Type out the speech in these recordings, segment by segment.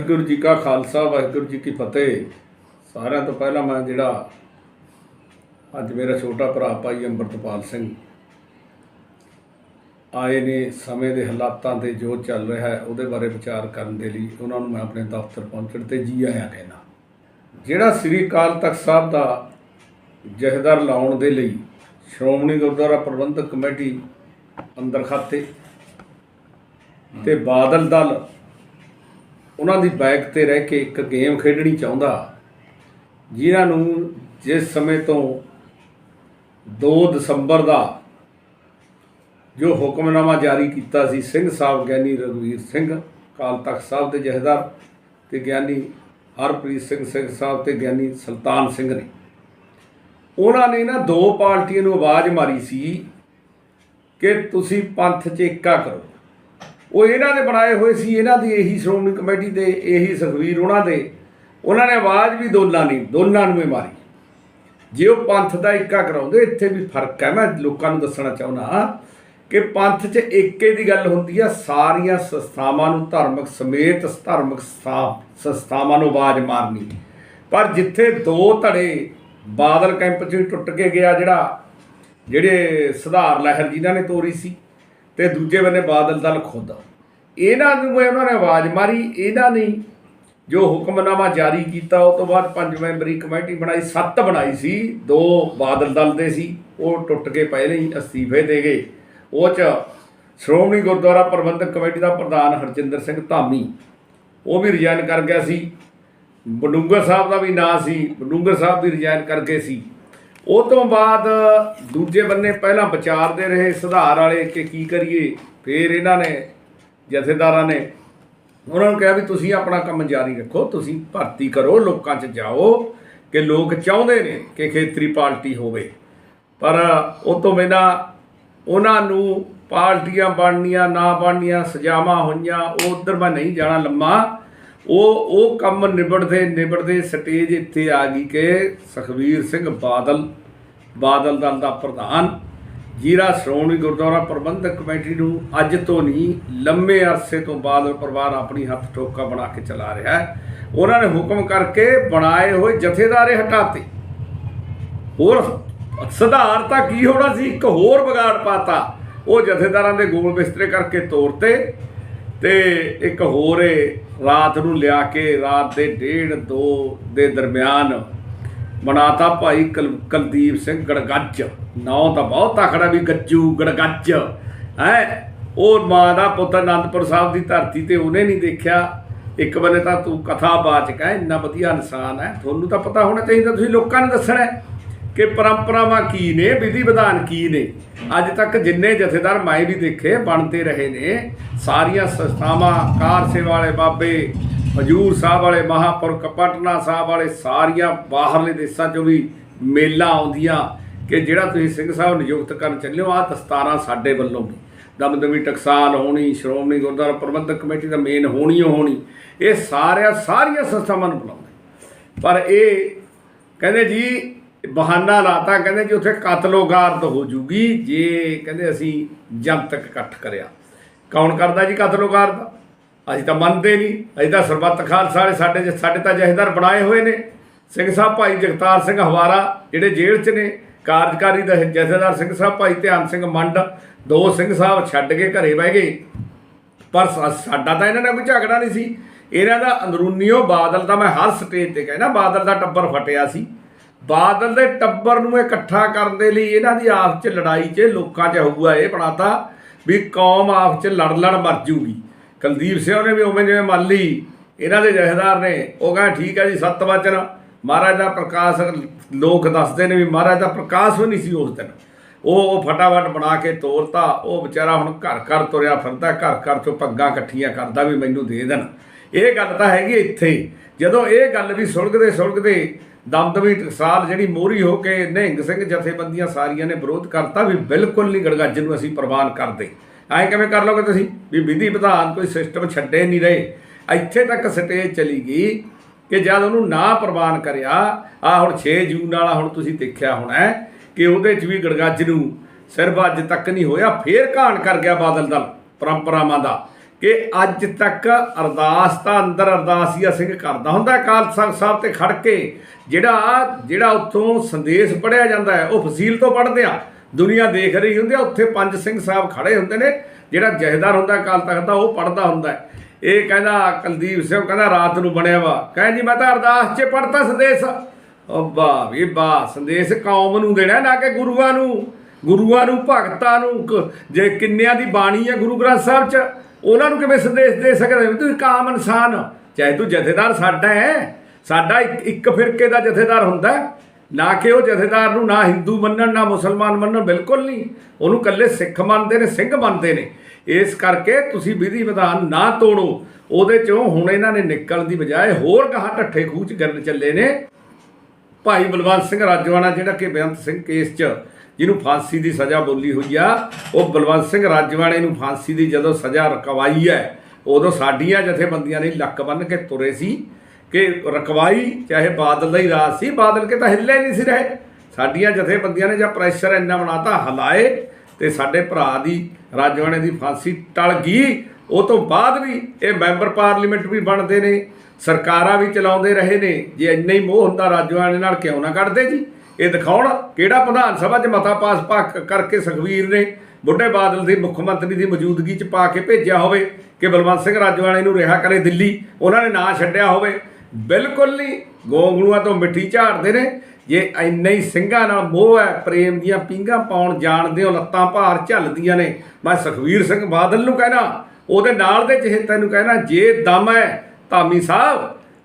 ਵਾਹਿਗੁਰੂ ਜੀ ਕਾ ਖਾਲਸਾ, ਵਾਹਿਗੁਰੂ ਜੀ ਕੀ ਫਤਿਹ। ਸਾਰਿਆਂ ਤੋਂ ਪਹਿਲਾਂ ਮੈਂ ਜਿਹੜਾ ਅੱਜ ਮੇਰਾ ਛੋਟਾ ਭਰਾ ਭਾਈ ਅੰਮ੍ਰਿਤਪਾਲ ਸਿੰਘ ਆਏ ਨੇ ਸਮੇਂ ਦੇ ਹਾਲਾਤਾਂ ਤੇ ਜੋ ਚੱਲ ਰਿਹਾ ਹੈ, ਉਹਦੇ ਬਾਰੇ ਵਿਚਾਰ ਕਰਨ ਦੇ ਲਈ ਉਹਨਾਂ ਨੂੰ ਮੈਂ ਆਪਣੇ ਦਫ਼ਤਰ ਪਹੁੰਚਣ ਤੇ ਜੀ ਆਇਆਂ ਕਹਿਣਾ। ਜਿਹੜਾ ਸ੍ਰੀ ਅਕਾਲ ਤਖਤ ਸਾਹਿਬ ਦਾ ਜਹੇਦਾਰ ਲਾਉਣ ਦੇ ਲਈ ਸ਼੍ਰੋਮਣੀ ਗੁਰਦੁਆਰਾ ਪ੍ਰਬੰਧਕ ਕਮੇਟੀ ਅੰਦਰ ਖਾਤੇ ਤੇ ਬਾਦਲ ਦਲ ਉਹਨਾਂ ਦੀ ਬਾਈਕ ਤੇ ਰਹਿ ਕੇ ਇੱਕ ਗੇਮ ਖੇਡਣੀ ਚਾਹੁੰਦਾ। ਜਿਨ੍ਹਾਂ ਨੂੰ ਜਿਸ ਸਮੇਂ ਤੋਂ 2 ਦਸੰਬਰ ਦਾ ਜੋ ਹੁਕਮਨਾਮਾ ਜਾਰੀ ਕੀਤਾ ਸੀ, ਸਿੰਘ ਸਾਹਿਬ ਗਿਆਨੀ ਰਘਵੀਰ ਸਿੰਘ ਕਾਲ ਤਖਤ ਸਾਹਿਬ ਦੇ ਜਹੇਦਾਰ ਤੇ ਗਿਆਨੀ ਹਰਪ੍ਰੀਤ ਸਿੰਘ ਸਿੰਘ ਸਾਹਿਬ ਤੇ ਗਿਆਨੀ ਸੁਲਤਾਨ ਸਿੰਘ ਨੇ। ਉਹਨਾਂ ਨੇ ਨਾ ਦੋ ਪਾਰਟੀਆਂ ਨੂੰ ਆਵਾਜ਼ ਮਾਰੀ ਸੀ ਕਿ ਤੁਸੀਂ ਪੰਥ 'ਚ ਏਕਾ ਕਰੋ। ਉਹ ਇਹਨਾਂ ਨੇ ਬਣਾਏ ਹੋਏ ਸੀ, ਇਹਨਾਂ ਦੀ ਇਹੀ ਸ਼੍ਰੋਮਣੀ ਕਮੇਟੀ ਦੇ, ਇਹੀ ਸੁਖਵੀਰ ਉਹਨਾਂ ਦੇ। ਉਹਨਾਂ ਨੇ ਆਵਾਜ਼ ਵੀ ਦੋਨਾਂ ਨਹੀਂ ਦੋਨਾਂ ਨੂੰ ਹੀ ਮਾਰੀ। ਜੇ ਉਹ ਪੰਥ ਦਾ ਏਕਾ ਕਰਾਉਂਦੇ, ਇੱਥੇ ਵੀ ਫ਼ਰਕ ਹੈ। ਮੈਂ ਲੋਕਾਂ ਨੂੰ ਦੱਸਣਾ ਚਾਹੁੰਦਾ ਕਿ ਪੰਥ 'ਚ ਏਕੇ ਦੀ ਗੱਲ ਹੁੰਦੀ ਆ, ਸਾਰੀਆਂ ਸੰਸਥਾਵਾਂ ਨੂੰ ਧਾਰਮਿਕ ਸਮੇਤ, ਧਾਰਮਿਕ ਸੰਸਥਾ- ਸੰਸਥਾਵਾਂ ਨੂੰ ਆਵਾਜ਼ ਮਾਰਨੀ। ਪਰ ਜਿੱਥੇ ਦੋ ਧੜੇ ਬਾਦਲ ਕੈਂਪ 'ਚ ਹੀ ਟੁੱਟ ਕੇ ਗਿਆ, ਜਿਹੜਾ, ਜਿਹੜੇ ਸੁਧਾਰ ਲਹਿਰ ਜਿਨ੍ਹਾਂ ਨੇ ਤੋਰੀ ਸੀ, ਤੇ ਦੂਜੇ ਬੰਨੇ ਬਾਦਲ ਦਲ ਖੁਦ ਇਹਨਾਂ ਨੂੰ ਉਹਨਾਂ ਨੇ ਆਵਾਜ਼ ਮਾਰੀ, ਇਹਨਾਂ ਨੇ ਜੋ ਹੁਕਮਨਾਮਾ ਜਾਰੀ ਕੀਤਾ, ਉਹ ਤੋਂ ਬਾਅਦ ਪੰਜ ਮੈਂਬਰੀ ਕਮੇਟੀ ਬਣਾਈ, ਸੱਤ ਬਣਾਈ ਸੀ, ਦੋ ਬਾਦਲ ਦਲ ਦੇ ਸੀ, ਉਹ ਟੁੱਟ ਕੇ ਪਏ ਹੀ ਅਸਤੀਫੇ ਦੇ ਗਏ। ਉਹ ਚ ਸ਼੍ਰੋਮਣੀ ਗੁਰਦੁਆਰਾ ਪ੍ਰਬੰਧਕ ਕਮੇਟੀ ਦਾ ਪ੍ਰਧਾਨ ਹਰਜਿੰਦਰ ਸਿੰਘ ਧਾਮੀ, ਉਹ ਵੀ ਰਿਜ਼ਾਈਨ ਕਰ ਗਿਆ ਸੀ। ਬਡੂੰਗਰ ਸਾਹਿਬ ਦਾ ਵੀ ਨਾਂ ਸੀ, ਬਡੂੰਗਰ ਸਾਹਿਬ ਵੀ ਰਿਜ਼ਾਈਨ ਕਰ ਗਏ ਸੀ। ਉਹ ਤੋਂ ਬਾਅਦ ਦੂਜੇ ਬੰਨੇ ਪਹਿਲਾਂ ਵਿਚਾਰਦੇ ਰਹੇ, ਸੁਧਾਰ ਵਾਲੇ ਕਿ ਕੀ ਕਰੀਏ, ਫਿਰ ਇਹਨਾਂ ਨੇ ਜਥੇਦਾਰਾਂ ਨੇ ਉਹਨਾਂ ਨੂੰ ਕਿਹਾ ਵੀ ਤੁਸੀਂ ਆਪਣਾ ਕੰਮ ਜਾਰੀ ਰੱਖੋ, ਤੁਸੀਂ ਭਰਤੀ ਕਰੋ, ਲੋਕਾਂ 'ਚ ਜਾਓ, ਕਿ ਲੋਕ ਚਾਹੁੰਦੇ ਨੇ ਕਿ ਖੇਤਰੀ ਪਾਰਟੀ ਹੋਵੇ। ਪਰ ਉਹ ਤੋਂ ਬਿਨਾਂ ਉਹਨਾਂ ਨੂੰ ਪਾਰਟੀਆਂ ਬਣਨੀਆਂ, ਨਾ ਬਣਨੀਆਂ, ਸਜ਼ਾਵਾਂ ਹੋਈਆਂ, ਉਹ ਉਧਰ ਮੈਂ ਨਹੀਂ ਜਾਣਾ ਲੰਮਾ। ਉਹ ਉਹ ਕੰਮ ਨਿਬੜਦੇ ਨਿਬੜਦੇ ਸਟੇਜ ਇੱਥੇ ਆ ਗਈ ਕਿ ਸੁਖਵੀਰ ਸਿੰਘ ਬਾਦਲ ਬਾਦਲ ਦਲ ਦਾ ਪ੍ਰਧਾਨ ਜੀਰਾ ਸ਼੍ਰੋਮਣੀ ਗੁਰਦੁਆਰਾ ਪ੍ਰਬੰਧਕ ਕਮੇਟੀ ਨੂੰ ਅੱਜ ਤੋਂ ਨਹੀਂ, ਲੰਮੇ ਅਰਸੇ ਤੋਂ ਬਾਦਲ ਪਰਿਵਾਰ ਆਪਣੀ ਹੱਥ ਠੋਕਾ ਬਣਾ ਕੇ ਚਲਾ ਰਿਹਾ ਹੈ। ਉਹਨਾਂ ਨੇ ਹੁਕਮ ਕਰਕੇ ਬਣਾਏ ਹੋਏ ਜਥੇਦਾਰੇ ਹਟਾਤੇ। ਹੋਰ ਸੁਧਾਰ ਤਾਂ ਕੀ ਹੋਣਾ ਸੀ? ਇੱਕ ਹੋਰ ਵਿਗਾੜ ਪਾਤਾ। ਉਹ ਜਥੇਦਾਰਾਂ ਦੇ ਗੋਲ ਬਿਸਤਰੇ ਕਰਕੇ ਤੋਰਤੇ ਤੇ ਇੱਕ ਹੋਰ ਰਾਤ ਨੂੰ ਲਿਆ ਕੇ ਰਾਤ ਦੇ 1:30 2 ਦੇ ਦਰਮਿਆਨ ਬਣਾਤਾ ਭਾਈ ਕੁਲ- ਕੁਲਦੀਪ ਸਿੰਘ ਗੜਗੱਜ। ਨੌ ਤਾਂ ਬਹੁਤ ਤਕੜਾ ਵੀ ਗੱਜੂ, ਗੜਗੱਜ। ਹੈ? ਉਹ ਮਾਂ ਦਾ ਪੁੱਤ ਅਨੰਦਪੁਰ ਸਾਹਿਬ ਦੀ ਧਰਤੀ ਤੇ ਉਹਨੇ ਨਹੀਂ ਦੇਖਿਆ। ਇੱਕ ਬੰਨੇ ਤਾਂ ਤੂੰ ਕਥਾ ਕਥਾਵਾਚਕ ਹੈ ਇੰਨਾ ਵਧੀਆ ਇਨਸਾਨ ਹੈ। ਤੁਹਾਨੂੰ ਤਾਂ ਪਤਾ ਹੋਣਾ ਚਾਹੀਦਾ, ਤੁਸੀਂ ਲੋਕਾਂ ਨੂੰ ਦੱਸਣਾ ਕਿ ਪਰੰਪਰਾਵਾਂ ਕੀ ਨੇ, ਵਿਧੀ ਵਿਧਾਨ ਕੀ ਨੇ। ਅੱਜ ਤੱਕ ਜਿੰਨੇ ਜਥੇਦਾਰ ਮੈਂ ਵੀ ਦੇਖੇ, ਬਣਦੇ ਰਹੇ ਨੇ। ਸਾਰੀਆਂ ਸੰਸਥਾਵਾਂ, ਕਾਰ ਸੇਵਾ ਵਾਲੇ ਬਾਬੇ, ਹਜੂਰ ਸਾਹਿਬ ਵਾਲੇ, ਮਹਾਪੁਰਖ, ਪਟਨਾ ਸਾਹਿਬ ਵਾਲੇ, ਸਾਰੀਆਂ ਬਾਹਰਲੇ ਦੇਸ਼ਾਂ ਚੋਂ ਵੀ ਮੇਲਾ ਆਉਂਦੀਆਂ। ਕਿ ਜਿਹੜਾ ਤੁਸੀਂ ਸਿੰਘ ਸਾਹਿਬ ਨਿਯੁਕਤ ਕਰਨ ਚੱਲੇ ਹੋ, ਆਹ ਦਸਤਾਰਾਂ ਸਾਡੇ ਵੱਲੋਂ ਵੀ ਦਮਦਮੀ ਟਕਸਾਲ ਹੋਣੀ, ਸ਼੍ਰੋਮਣੀ ਗੁਰਦੁਆਰਾ ਪ੍ਰਬੰਧਕ ਕਮੇਟੀ ਦਾ ਮੇਨ ਹੋਣੀ ਓ ਹੋਣੀ, ਇਹ ਸਾਰਿਆਂ, ਸਾਰੀਆਂ ਸੰਸਥਾਵਾਂ ਨੂੰ ਬੁਲਾਉਂਦੇ। ਪਰ ਇਹ ਕਹਿੰਦੇ ਜੀ, ਬਹਾਨਾ ਲਾਤਾ, ਕਹਿੰਦੇ ਜੀ ਉੱਥੇ ਕਤਲੋਗਾਰਦ ਹੋ ਜੂਗੀ, ਜੇ ਕਹਿੰਦੇ ਅਸੀਂ ਜਨਤਕ ਇਕੱਠ ਕਰਿਆ। ਕੌਣ ਕਰਦਾ ਜੀ ਕਤਲੋਗਾਰਦ? ਅਸੀਂ ਤਾਂ ਮੰਨਦੇ ਨਹੀਂ। ਅਸੀਂ ਤਾਂ ਸਰਬੱਤ ਖਾਲਸਾ ਵਾਲੇ, ਸਾਡੇ ਜ- ਸਾਡੇ ਤਾਂ ਜਹੇਦਾਰ ਬਣਾਏ ਹੋਏ ਨੇ। ਸਿੰਘ ਸਾਹਿਬ, ਭਾਈ ਜਗਤਾਰ ਸਿੰਘ ਹਵਾਰਾ, ਜਿਹੜੇ ਜੇਲ੍ਹ 'ਚ ਨੇ ਕਾਰਜਕਾਰੀ ਦਾ ਜਥੇਦਾਰ ਸਿੰਘ ਸਾਹਿਬ, ਭਾਈ ਧਿਆਨ ਸਿੰਘ ਮੰਡ, ਦੋ ਸਿੰਘ ਸਾਹਿਬ ਛੱਡ ਕੇ ਘਰੇ ਬਹਿ ਗਏ। ਪਰ ਸਾਡਾ ਤਾਂ ਇਹਨਾਂ ਨਾਲ ਕੋਈ ਝਗੜਾ ਨਹੀਂ ਸੀ। ਇਹਨਾਂ ਦਾ ਅੰਦਰੂਨੀਓ ਬਾਦਲ ਦਾ ਮੈਂ ਹਰ ਸਟੇਜ ਤੇ ਕਹਿੰਦਾ, ਬਾਦਲ ਦਾ ਟੱਬਰ ਫਟਿਆ ਸੀ। ਬਾਦਲ ਦੇ ਟੱਬਰ ਨੂੰ ਇਕੱਠਾ ਕਰਨ ਦੇ ਲਈ ਇਹਨਾਂ ਦੀ ਆਪਸ 'ਚ ਲੜਾਈ 'ਚ ਲੋਕਾਂ 'ਚ ਹੋਊਗਾ ਇਹ ਬਣਾਤਾ ਵੀ ਕੌਮ ਆਪਸ 'ਚ ਲੜ ਲੜ ਮਰ ਜੂਗੀ। ਕੁਲਦੀਪ ਸਿੰਘ ਨੇ ਵੀ ਉਵੇਂ ਜਿਵੇਂ ਮੰਨ ਲਈ, ਇਹਨਾਂ ਦੇ ਜਥੇਦਾਰ ਨੇ, ਉਹ ਕਹਿੰਦਾ, ਠੀਕ ਹੈ ਜੀ, ਸੱਤ ਵਚਨ। ਮਹਾਰਾਜ ਦਾ ਪ੍ਰਕਾਸ਼ ਲੋਕ ਦੱਸਦੇ ਨੇ ਵੀ ਮਹਾਰਾਜ ਦਾ ਪ੍ਰਕਾਸ਼ ਵੀ ਨਹੀਂ ਸੀ ਉਸ ਦਿਨ। ਉਹ ਉਹ ਫਟਾਫਟ ਬਣਾ ਕੇ ਤੋਰਤਾ। ਉਹ ਵਿਚਾਰਾ ਹੁਣ ਘਰ ਘਰ ਤੁਰਿਆ ਫਿਰਦਾ, ਘਰ ਘਰ ਚੋਂ ਪੱਗਾਂ ਇਕੱਠੀਆਂ ਕਰਦਾ ਵੀ ਮੈਨੂੰ ਦੇ ਦੇਣ। ਇਹ ਗੱਲ ਤਾਂ ਹੈਗੀ ਇੱਥੇ। ਜਦੋਂ ਇਹ ਗੱਲ ਵੀ ਸੁਲਗਦੇ ਸੁਲਗਦੇ ਦਮਦਮੀ ਟਕਸਾਲ ਜਿਹੜੀ ਮੋਹਰੀ ਹੋ ਕੇ ਨਿਹੰਗ ਸਿੰਘ ਜਥੇਬੰਦੀਆਂ ਸਾਰੀਆਂ ਨੇ ਵਿਰੋਧ ਕਰਤਾ ਵੀ ਬਿਲਕੁਲ ਨਹੀਂ ਗੜਗੱਜ ਨੂੰ ਅਸੀਂ ਪ੍ਰਵਾਨ ਕਰਦੇ। ਐਂ ਕਿਵੇਂ ਕਰ ਲਓਗੇ ਤੁਸੀਂ? ਵੀ ਵਿਧੀ ਵਿਧਾਨ ਕੋਈ ਸਿਸਟਮ ਛੱਡੇ ਨਹੀਂ ਰਹੇ। ਇੱਥੇ ਤੱਕ ਸਟੇਜ ਚਲੀ ਗਈ। ਕਿ ਜਦ ਉਹਨੂੰ ਨਾ ਪ੍ਰਵਾਨ ਕਰਿਆ ਆ ਹੁਣ 6 ਜੂਨ ਵਾਲਾ ਹੁਣ ਤੁਸੀਂ ਦੇਖਿਆ ਹੋਣਾ ਕਿ ਉਹਦੇ 'ਚ ਵੀ ਗੜਗੱਜ ਨੂੰ ਸਿਰਫ ਅੱਜ ਤੱਕ ਨਹੀਂ ਹੋਇਆ, ਫੇਰ ਘਾਣ ਕਰ ਗਿਆ ਬਾਦਲ ਦਲ, ਪਰੰਪਰਾਵਾਂ ਦਾ। ਕਿ ਅੱਜ ਤੱਕ ਅਰਦਾਸ ਤਾਂ ਅੰਦਰ ਅਰਦਾਸੀਆ ਸਿੰਘ ਕਰਦਾ ਹੁੰਦਾ ਹੈ ਅਕਾਲ ਤਖਤ ਸਾਹਿਬ ਤੇ ਖੜ ਕੇ ਜਿਹੜਾ ਜਿਹੜਾ ਉੱਥੋਂ ਸੰਦੇਸ਼ ਪੜਿਆ ਜਾਂਦਾ ਹੈ, ਉਹ ਫਸੀਲ ਤੋਂ ਪੜ੍ਹਦੇ ਆ। ਦੁਨੀਆ ਦੇਖ ਰਹੀ ਹੁੰਦੀ ਆ, ਉੱਥੇ ਪੰਜ ਸਿੰਘ ਸਾਹਿਬ ਖੜੇ ਹੁੰਦੇ ਨੇ, ਜਿਹੜਾ ਜਹੇਦਾਰ ਹੁੰਦਾ ਅਕਾਲ ਤਖਤ ਦਾ, ਉਹ ਪੜਦਾ ਹੁੰਦਾ ਹੈ। ਇਹ ਕਹਿੰਦਾ, ਕੁਲਦੀਪ ਸਿੰਘ ਕਹਿੰਦਾ, ਰਾਤ ਨੂੰ ਬਣਿਆ ਵਾ। ਕਹਿੰਦਾ ਜੀ, ਮੈਂ ਤਾਂ ਅਰਦਾਸ 'ਚ ਪੜਤਾ ਸੰਦੇਸ਼। ਵਾਹ ਵੀ ਵਾਹ ਸੰਦੇਸ਼ ਕੌਮ ਨੂੰ ਦੇਣਾ ਨਾ ਕਿ ਗੁਰੂਆਂ ਨੂੰ। ਗੁਰੂਆਂ ਨੂੰ, ਭਗਤਾਂ ਨੂੰ। ਜੇ ਕਿੰਨਿਆਂ ਦੀ ਬਾਣੀ ਹੈ ਗੁਰੂ ਗ੍ਰੰਥ ਸਾਹਿਬ 'ਚ, ਉਹਨਾਂ ਨੂੰ ਕਿਵੇਂ ਸੰਦੇਸ਼ ਦੇ ਸਕਦੇ ਹੋ? ਤੂੰ ਇੱਕ ਆਮ ਇਨਸਾਨ ਚਾਹੇ ਤੂੰ ਜਥੇਦਾਰ ਸਾਡਾ ਹੈ, ਸਾਡਾ ਇੱਕ ਇੱਕ ਫਿਰਕੇ ਦਾ ਜਥੇਦਾਰ ਹੁੰਦਾ ਨਾ ਕਿ ਉਹ ਜਥੇਦਾਰ ਨੂੰ ਨਾ ਹਿੰਦੂ ਮੰਨਣ, ਨਾ ਮੁਸਲਮਾਨ ਮੰਨਣ, ਬਿਲਕੁਲ ਨਹੀਂ। ਉਹਨੂੰ ਕੱਲੇ ਸਿੱਖ ਮੰਨਦੇ ਨੇ, ਸਿੰਘ ਮੰਨਦੇ ਨੇ। ਇਸ ਕਰਕੇ ਤੁਸੀਂ ਵਿਧੀ ਵਿਧਾਨ ਨਾ ਤੋੜੋ। ਉਹਦੇ ਚੋਂ ਹੁਣ ਇਹਨਾਂ ਨੇ ਨਿਕਲਣ ਦੀ ਬਜਾਏ ਹੋਰ ਕਹਾ ਢੱਠੇ ਖੂਚ ਕਰਨ ਚੱਲੇ ਨੇ। ਭਾਈ ਬਲਵੰਤ ਸਿੰਘ ਰਾਜਵਾਨਾ, ਜਿਹੜਾ ਕਿ ਬੇਅੰਤ ਸਿੰਘ ਕੇਸ 'ਚ, ਜਿਹਨੂੰ ਫਾਂਸੀ ਦੀ ਸਜ਼ਾ ਬੋਲੀ ਹੋਈ ਆ, ਉਹ ਬਲਵੰਤ ਸਿੰਘ ਰਾਜਵਾਨੇ ਨੂੰ ਫਾਂਸੀ ਦੀ ਜਦੋਂ ਸਜ਼ਾ ਰਕਵਾਈ ਹੈ, ਉਦੋਂ ਸਾਡੀਆਂ ਜਥੇਬੰਦੀਆਂ ਨੇ ਲੱਕ ਬੰਨ ਕੇ ਤੁਰੇ ਸੀ ਕਿ ਰਕਵਾਈ ਚਾਹੇ ਬਾਦਲ ਦਾ ਹੀ ਰਾਜ ਸੀ, ਬਾਦਲ ਕੇ ਤਾਂ ਹਿੱਲੇ ਨਹੀਂ ਸੀ ਰਹੇ। ਸਾਡੀਆਂ ਜਥੇਬੰਦੀਆਂ ਨੇ ਜਾਂ ਪ੍ਰੈਸ਼ਰ ਇੰਨਾ ਬਣਾਤਾ, ਹਲਾਏ ਤੇ ਸਾਡੇ ਭਰਾ ਦੀ ਰਾਜਵਾਣੇ ਦੀ ਫਾਂਸੀ ਟਲ ਗਈ। ਉਹ ਤੋਂ ਬਾਅਦ ਵੀ ਇਹ ਮੈਂਬਰ ਪਾਰਲੀਮੈਂਟ ਵੀ ਬਣਦੇ ਨੇ, ਸਰਕਾਰਾਂ ਵੀ ਚਲਾਉਂਦੇ ਰਹੇ ਨੇ। ਜੇ ਇੰਨਾ ਹੀ ਮੋਹ ਹੁੰਦਾ ਰਾਜਵਾਣੇ ਨਾਲ, ਕਿਉਂ ਨਾ ਕੱਢਦੇ ਜੀ? ਇਹ ਦਿਖਾਉਣ ਕਿਹੜਾ ਵਿਧਾਨ ਸਭਾ 'ਚ ਮਤਾ ਪਾਸ ਪਾ ਕਰਕੇ ਸੁਖਵੀਰ ਨੇ ਬੁੱਢੇ ਬਾਦਲ ਦੀ ਮੁੱਖ ਮੰਤਰੀ ਦੀ ਮੌਜੂਦਗੀ 'ਚ ਪਾ ਕੇ ਭੇਜਿਆ ਹੋਵੇ ਕਿ ਬਲਵੰਤ ਸਿੰਘ ਰਾਜਵਾਨੇ ਨੂੰ ਰਿਹਾ ਕਰੇ ਦਿੱਲੀ, ਉਹਨਾਂ ਨੇ ਨਾਂ ਛੱਡਿਆ ਹੋਵੇ। ਬਿਲਕੁਲ ਨਹੀਂ, ਗੋਂਗਲੂਆਂ ਤੋਂ ਮਿੱਠੀ ਝਾੜਦੇ ਨੇ। ਜੇ ਇੰਨੇ ਹੀ ਸਿੰਘਾਂ ਨਾਲ ਮੋਹ ਹੈ, ਪ੍ਰੇਮ ਦੀਆਂ ਪਿੰਗਾਂ ਪਾਉਣ ਜਾਣਦੇ ਹੋ, ਲੱਤਾਂ ਭਾਰ ਝੱਲਦੀਆਂ ਨੇ। ਮੈਂ ਸੁਖਵੀਰ ਸਿੰਘ ਬਾਦਲ ਨੂੰ ਕਹਿਣਾ, ਉਹਦੇ ਨਾਲ ਦੇ ਚਹੇਤੇ ਨੂੰ ਕਹਿਣਾ, ਜੇ ਦਮ ਹੈ ਧਾਮੀ ਸਾਹਿਬ,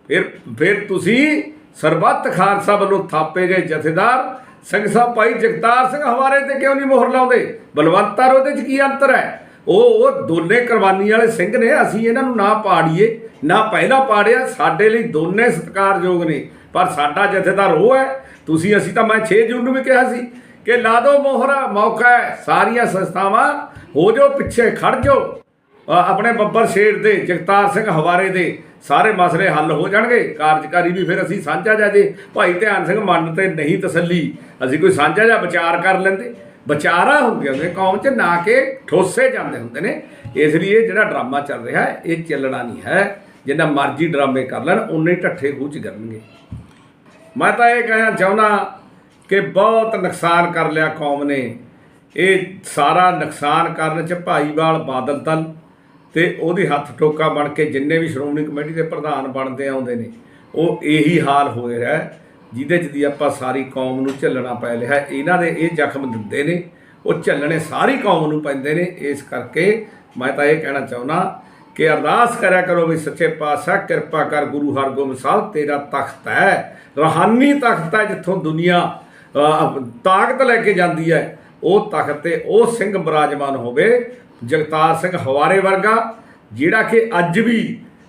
ਫਿਰ ਫਿਰ ਤੁਸੀਂ ਸਰਬੱਤ ਖਾਲਸਾ ਵੱਲੋਂ ਥਾਪੇ ਗਏ ਜਥੇਦਾਰ। ਸਿੰਘ ਸਾਹਿਬ ਭਾਈ ਜਗਤਾਰ ਸਿੰਘ ਹਵਾਰੇ ਤੇ ਕਿਉਂ ਨਹੀਂ ਮੋਹਰ ਲਾਉਂਦੇ? ਬਲਵੰਤਰ ਉਹਦੇ ਚ ਕੀ ਅੰਤਰ ਹੈ? ਉਹ ਉਹ ਦੋਨੇ ਕੁਰਬਾਨੀ ਵਾਲੇ ਸਿੰਘ ਨੇ, ਅਸੀਂ ਇਹਨਾਂ ਨੂੰ ਨਾ ਪਾੜੀਏ, ਨਾ ਪਹਿਲਾਂ ਪਾੜਿਆ, ਸਾਡੇ ਲਈ ਦੋਨੇ ਸਤਿਕਾਰਯੋਗ ਨੇ। ਪਰ ਸਾਡਾ ਜਥੇਦਾਰ ਉਹ ਹੈ ਤੁਸੀਂ ਅਸੀਂ ਤਾਂ ਮੈਂ 6 ਜੂਨ ਨੂੰ ਵੀ ਕਿਹਾ ਸੀ ਕਿ ਲਾ ਦਿਓ ਮੋਹਰਾ, ਮੌਕਾ ਹੈ, ਸਾਰੀਆਂ ਸੰਸਥਾਵਾਂ ਹੋ ਜਾਓ, ਪਿੱਛੇ ਖੜ ਜਾਓ। ਆਪਣੇ ਬੱਬਰ ਸ਼ੇਰ ਦੇ, ਜਗਤਾਰ ਸਿੰਘ ਹਵਾਰੇ ਦੇ ਸਾਰੇ ਮਸਲੇ ਹੱਲ ਹੋ ਜਾਣਗੇ। ਕਾਰਜਕਾਰੀ ਵੀ ਫਿਰ ਅਸੀਂ ਸਾਂਝਾ ਜਾ ਜੇ। ਭਾਈ ਧਿਆਨ ਸਿੰਘ ਮੰਨ ਤੇ ਨਹੀਂ ਤਸੱਲੀ। ਅਸੀਂ ਕੋਈ ਸਾਂਝਾ ਜਾ ਵਿਚਾਰ ਕਰ ਲੈਂਦੇ। ਵਿਚਾਰਾ ਹੁੰਦੀਆਂ ਨੇ, ਕੌਮ 'ਚ ਨਾ ਕਿ ਠੋਸੇ ਜਾਂਦੇ ਹੁੰਦੇ ਨੇ। ਇਸ ਲਈ ਇਹ ਜਿਹੜਾ ਡਰਾਮਾ ਚੱਲ ਰਿਹਾ ਇਹ ਚੱਲਣਾ ਨਹੀਂ ਹੈ। ਜਿੰਨਾ ਮਰਜ਼ੀ ਡਰਾਮੇ ਕਰ ਲੈਣ ਉਨੇ ਢੱਠੇ ਖੂਚ ਕਰਨਗੇ। ਮੈਂ ਤਾਂ ਇਹ ਕਹਿਣਾ ਚਾਹੁੰਦਾ ਕਿ ਬਹੁਤ ਨੁਕਸਾਨ ਕਰ ਲਿਆ ਕੌਮ ਨੇ। ਇਹ ਸਾਰਾ ਨੁਕਸਾਨ ਕਰਨ ਚ ਭਾਈਵਾਲ ਬਾਦਲ ਦਲ ਤੇ ਉਹਦੀ ਹੱਥ ਟੋਕਾ ਬਣ ਕੇ ਜਿੰਨੇ ਵੀ ਸ਼੍ਰੋਮਣੀ ਕਮੇਟੀ ਦੇ ਪ੍ਰਧਾਨ ਬਣਦੇ ਆਉਂਦੇ ਨੇ, ਉਹ ਇਹੀ ਹਾਲ ਹੋ ਰਿਹਾ, ਜਿਹਦੇ ਚ ਦੀ ਆਪਾਂ ਸਾਰੀ ਕੌਮ ਨੂੰ ਝੱਲਣਾ ਪੈ ਰਿਹਾ ਇਹਨਾਂ ਦੇ ਇਹ ਜ਼ਖਮ ਦਿੰਦੇ ਨੇ, ਉਹ ਝੱਲਣੇ ਸਾਰੀ ਕੌਮ ਨੂੰ ਪੈਂਦੇ ਨੇ। ਇਸ ਕਰਕੇ ਮੈਂ ਤਾਂ ਇਹ ਕਹਿਣਾ ਚਾਹੁੰਦਾ ਕਿ ਅਰਦਾਸ ਕਰਿਆ ਕਰੋ ਵੀ ਸੱਚੇ ਪਾਤਸ਼ਾਹ, ਕਿਰਪਾ ਕਰ ਗੁਰੂ ਹਰਗੋਬਿੰਦ ਸਾਹਿਬ, ਤੇਰਾ ਤਖਤ ਹੈ। ਰੂਹਾਨੀ ਤਖਤ ਹੈ ਜਿੱਥੋਂ ਦੁਨੀਆ ਤਾਕਤ ਲੈ ਕੇ ਜਾਂਦੀ ਹੈ। ਉਹ ਤਖਤ ਤੇ ਉਹ ਸਿੰਘ ਬਰਾਜਮਾਨ ਹੋਵੇ, ਜਗਤਾਰ ਸਿੰਘ ਹਵਾਰੇ ਵਰਗਾ, ਜਿਹੜਾ ਕਿ ਅੱਜ ਵੀ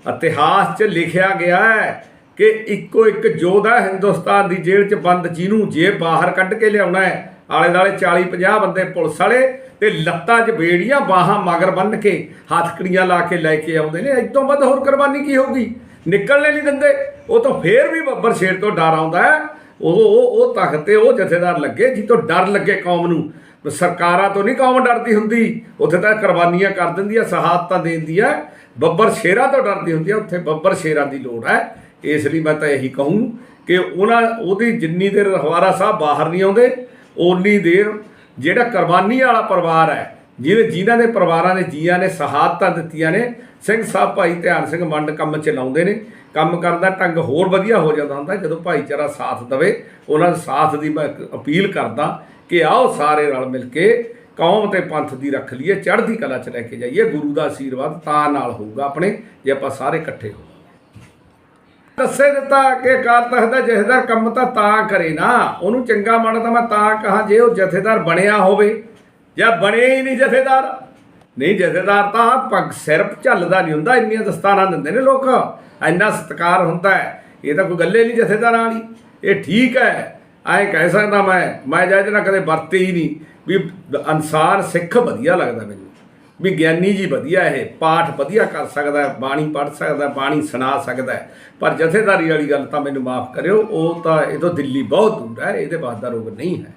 ਇਤਿਹਾਸ 'ਚ ਲਿਖਿਆ ਗਿਆ ਹੈ ਕਿ ਇੱਕੋ ਇੱਕ ਯੋਧਾ ਹਿੰਦੁਸਤਾਨ ਦੀ ਜੇਲ੍ਹ 'ਚ ਬੰਦ ਜਿਹਨੂੰ ਜੇ ਬਾਹਰ ਕੱਢ ਕੇ ਲਿਆਉਣਾ ਹੈ। ਆਲੇ ਦਾਲੇ 40 50 ਬੰਦੇ ਪੁਲਿਸ ਵਾਲੇ ਤੇ ਲੱਤਾਂ 'ਚ ਬੇੜੀਆਂ ਬਾਹਾਂ ਮਗਰ ਬੰਨ ਕੇ ਹੱਥਕੜੀਆਂ ਲਾ ਕੇ ਲੈ ਕੇ ਆਉਂਦੇ ਨੇ। ਇਸ ਤੋਂ ਵੱਧ ਹੋਰ ਕੁਰਬਾਨੀ ਕੀ ਹੋਊਗੀ? ਨਿਕਲਣੇ ਨਹੀਂ ਦਿੰਦੇ। ਉਹ ਤਾਂ ਫੇਰ ਵੀ ਬੱਬਰ ਸ਼ੇਰ ਤੋਂ ਡਰ ਆਉਂਦਾ ਹੈ। ਉਹ ਉਹ ਉਹ ਤਖਤ ਤੇ ਉਹ ਜਥੇਦਾਰ ਲੱਗੇ ਜਿੱਤੋਂ ਡਰ ਲੱਗੇ ਕੌਮ ਨੂੰ। ਸਰਕਾਰਾਂ ਤੋਂ ਨਹੀਂ ਕੌਮ ਡਰਦੀ ਹੁੰਦੀ। ਉੱਥੇ ਤਾਂ ਕੁਰਬਾਨੀਆਂ ਕਰ ਦਿੰਦੀ ਆ ਸ਼ਹਾਦਤਾਂ ਦੇ ਦਿੰਦੀ ਆ ਬੱਬਰ ਸ਼ੇਰਾਂ ਤੋਂ ਡਰਦੀ ਹੁੰਦੀ ਆ ਉੱਥੇ ਬੱਬਰ ਸ਼ੇਰਾਂ ਦੀ ਲੋੜ ਹੈ। ਇਸ ਲਈ ਮੈਂ ਤਾਂ ਇਹੀ ਕਹੂੰ ਕਿ ਉਹਨਾਂ, ਉਹਦੀ ਜਿੰਨੀ ਦੇਰ ਹਵਾਰਾ ਸਾਹਿਬ ਬਾਹਰ ਨਹੀਂ ਆਉਂਦੇ, ਓਨੀ ਦੇਰ ਜਿਹੜਾ ਕੁਰਬਾਨੀ ਵਾਲਾ ਪਰਿਵਾਰ ਹੈ, ਜਿਹਦੇ ਜਿਨ੍ਹਾਂ ਦੇ ਪਰਿਵਾਰਾਂ ਦੇ ਜੀਆਂ ਨੇ ਸ਼ਹਾਦਤਾਂ ਦਿੱਤੀਆਂ ਨੇ, ਸਿੰਘ ਸਾਹਿਬ ਭਾਈ ਧਿਆਨ ਸਿੰਘ ਮੰਡ ਕੰਮ ਚਲਾਉਂਦੇ ਨੇ, ਕੰਮ ਕਰਨ ਦਾ ਢੰਗ ਹੋਰ ਵਧੀਆ ਹੋ ਜਾਂਦਾ ਹੁੰਦਾ, ਜਦੋਂ ਭਾਈਚਾਰਾ ਸਾਥ ਦਵੇ, ਉਹਨਾਂ ਦੇ ਸਾਥ ਦੀ ਮੈਂ ਇੱਕ ਅਪੀਲ ਕਰਦਾ ਕਿ ਆਓ ਸਾਰੇ ਰਲ ਮਿਲ ਕੇ ਕੌਮ ਤੇ ਪੰਥ ਦੀ ਰੱਖ ਲਈਏ, ਚੜ੍ਹਦੀ ਕਲਾ ਚ ਲੈ ਕੇ ਜਾਈਏ, ਗੁਰੂ ਦਾ ਆਸ਼ੀਰਵਾਦ ਤਾਂ ਨਾਲ ਹੋਊਗਾ ਆਪਣੇ, ਜੇ ਆਪਾਂ ਸਾਰੇ ਇਕੱਠੇ ਹੋ ਦੱਸੇ ਦਿੱਤਾ ਕਿ ਅਕਾਲ ਤਖਤ ਦਾ ਜਥੇਦਾਰ ਕੰਮ ਤਾਂ ਤਾਂ ਕਰੇ ਨਾ। ਉਹਨੂੰ ਚੰਗਾ ਮਾੜਾ ਤਾਂ ਮੈਂ ਤਾਂ ਕਹਾ ਜੇ ਉਹ ਜਥੇਦਾਰ ਬਣਿਆ ਹੋਵੇ। ਜਾਂ ਬਣਿਆ ਹੀ ਨਹੀਂ ਜਥੇਦਾਰ। ਨਹੀਂ, ਜਥੇਦਾਰ ਤਾਂ ਪੱਗ ਸਿਰ ਝੱਲਦਾ ਨਹੀਂ ਹੁੰਦਾ। ਇੰਨੀਆਂ ਦਸਤਾਰਾਂ ਦਿੰਦੇ ਨੇ ਲੋਕ। ਇੰਨਾ ਸਤਿਕਾਰ ਹੁੰਦਾ ਹੈ। ਇਹ ਤਾਂ ਕੋਈ ਗੱਲੇ ਨਹੀਂ ਜਥੇਦਾਰਾਂ ਵਾਲੀ। ਇਹ ਠੀਕ ਹੈ। ਐਂ ਕਹਿ ਸਕਦਾ ਮੈਂ। ਮੈਂ ਜਦ ਨਾਲ ਕਦੇ ਵਰਤੇ ਹੀ ਨਹੀਂ। ਵੀ ਇਨਸਾਨ ਸਿੱਖ ਵਧੀਆ ਲੱਗਦਾ ਮੈਨੂੰ। ਵੀ ਗਿਆਨੀ ਜੀ ਵਧੀਆ ਇਹ, ਪਾਠ ਵਧੀਆ ਕਰ ਸਕਦਾ ਹੈ, ਬਾਣੀ ਪੜ੍ਹ ਸਕਦਾ ਬਾਣੀ ਸੁਣਾ ਸਕਦਾ ਹੈ। ਪਰ ਜਥੇਦਾਰੀ ਵਾਲੀ ਗੱਲ ਤਾਂ ਮੈਨੂੰ ਮਾਫ ਕਰਿਓ, ਉਹ ਤਾਂ ਇਹ ਤੋਂ ਦਿੱਲੀ ਬਹੁਤ ਦੂਰ ਹੈ, ਇਹਦੇ ਬਾਅਦ ਦਾ ਰੋਗ ਨਹੀਂ ਹੈ